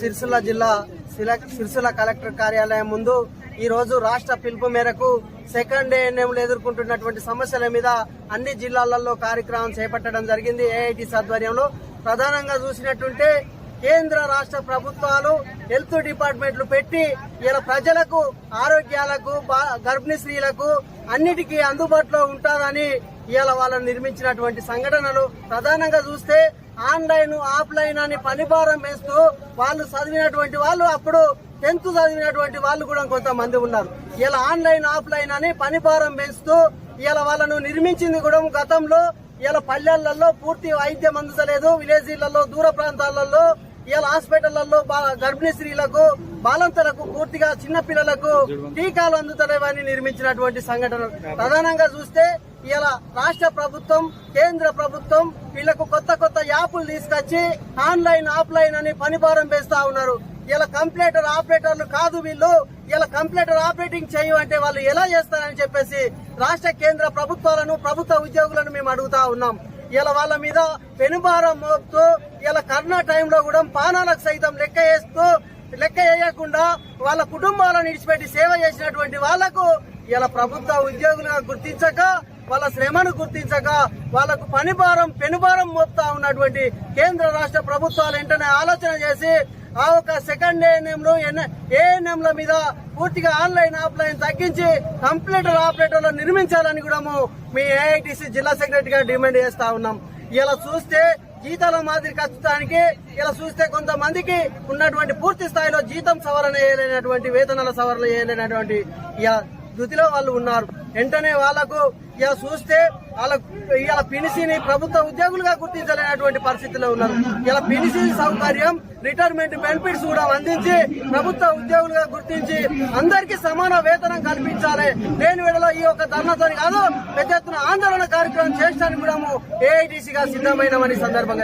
సిరిసిల్ల జిల్లా సిరిసిల్ల కలెక్టర్ కార్యాలయం ముందు ఈ రోజు రాష్ట్ర పిలుపు మేరకు సెకండ్ ఏఎన్ఎంలు ఎదుర్కొంటున్నటువంటి సమస్యల మీద అన్ని జిల్లాలలో కార్యక్రమం చేపట్టడం జరిగింది ఏఐటి ఆధ్వర్యంలో ప్రధానంగా చూసినట్టుంటే కేంద్ర రాష్ట్ర ప్రభుత్వాలు హెల్త్ డిపార్ట్మెంట్లు పెట్టి ఇలా ప్రజలకు ఆరోగ్యాలకు బా- గర్భిణీ స్త్రీలకు అన్నిటికీ అందుబాటులో ఉంటుందని ఇవాళ వాళ్ళని నిర్మించినటువంటి సంఘటనలు ప్రధానంగా చూస్తే ఆన్లైన్ ఆఫ్లైన్ అని పనిభారం వేస్తూ వాళ్ళు చదివినటువంటి వాళ్ళు అప్పుడు టెన్త్ చదివినటువంటి వాళ్ళు కూడా కొంతమంది ఉన్నారు. ఇలా ఆన్లైన్ ఆఫ్లైన్ అని పనిభారం వేస్తూ ఇలా వాళ్ళను నిర్మించింది కూడా గతంలో ఇలా పల్లెలలో పూర్తి వైద్యం అందుతలేదు విలేజీలలో దూర ప్రాంతాలలో ఇలా హాస్పిటళ్ళలో బా- గర్భిణీ స్త్రీలకు బాలంతలకు పూర్తిగా చిన్న పిల్లలకు టీకాలు అందుతలేవని నిర్మించినటువంటి సంఘటన. ప్రధానంగా చూస్తే ఇలా రాష్ట్ర ప్రభుత్వం కేంద్ర ప్రభుత్వం వీళ్ళకు కొత్త కొత్త యాప్లు తీసుకొచ్చి ఆన్లైన్ ఆఫ్లైన్ అని పనిభారం వేస్తా ఉన్నారు. ఇలా కంప్యూటర్ ఆపరేటర్లు కాదు వీళ్ళు. ఇలా కంప్యూటర్ ఆపరేటింగ్ చేయమంటే వాళ్ళు ఎలా చేస్తారని చెప్పేసి రాష్ట్ర కేంద్ర ప్రభుత్వాలను ప్రభుత్వ ఉద్యోగులను మేము అడుగుతా ఉన్నాం. ఇలా వాళ్ళ మీద పెనుభారం మోపుతూ ఇలా కరోనా టైంలో కూడా పానాలకు సైతం లెక్క వేస్తూ లెక్క వేయకుండా వాళ్ళ కుటుంబాలను విడిచిపెట్టి సేవ చేసినటువంటి వాళ్ళకు ఇలా ప్రభుత్వ ఉద్యోగులుగా గుర్తించక వాళ్ళ శ్రమను గుర్తించక వాళ్ళకు పనిభారం పెనుభారం మోపుతా ఉన్నటువంటి కేంద్ర రాష్ట్ర ప్రభుత్వాలు వెంటనే ఆలోచన చేసి ఆ ఒక సెకండ్ ఏఎన్ఎం లో ఏఎన్ఎం ల మీద పూర్తిగా ఆన్లైన్ ఆఫ్లైన్ తగ్గించి కంప్యూటర్ ఆపరేటర్లు నిర్మించాలని కూడా మీ ఏఐటిసి జిల్లా సెక్రటరీగా డిమాండ్ చేస్తా ఉన్నాం. ఇలా చూస్తే జీతాల మాదిరి ఖచ్చితానికి ఇలా చూస్తే కొంతమందికి ఉన్నటువంటి పూర్తి స్థాయిలో జీతం సవరణ చేయలేనటువంటి వేతనాల సవరణ చేయలేనటువంటి ఇలా స్థితిలో వాళ్ళు ఉన్నారు. వెంటనే వాళ్ళకు ఇలా చూస్తే వాళ్ళకు ఇలా పినిసిని ప్రభుత్వ ఉద్యోగులుగా గుర్తించలేనటువంటి పరిస్థితిలో ఉన్నారు. ఇలా పినిసి సౌకర్యం రిటైర్మెంట్ బెనిఫిట్స్ కూడా అందించి ప్రభుత్వ ఉద్యోగులుగా గుర్తించి అందరికీ సమాన వేతనం కల్పించాలి. లేని వేళలో ఈ యొక్క ధర్నాతో కాదు పెద్ద ఎత్తున ఆందోళన కార్యక్రమం చేయడానికి కూడా ఏఐటీసీగా సిద్ధమైనమని సందర్భంగా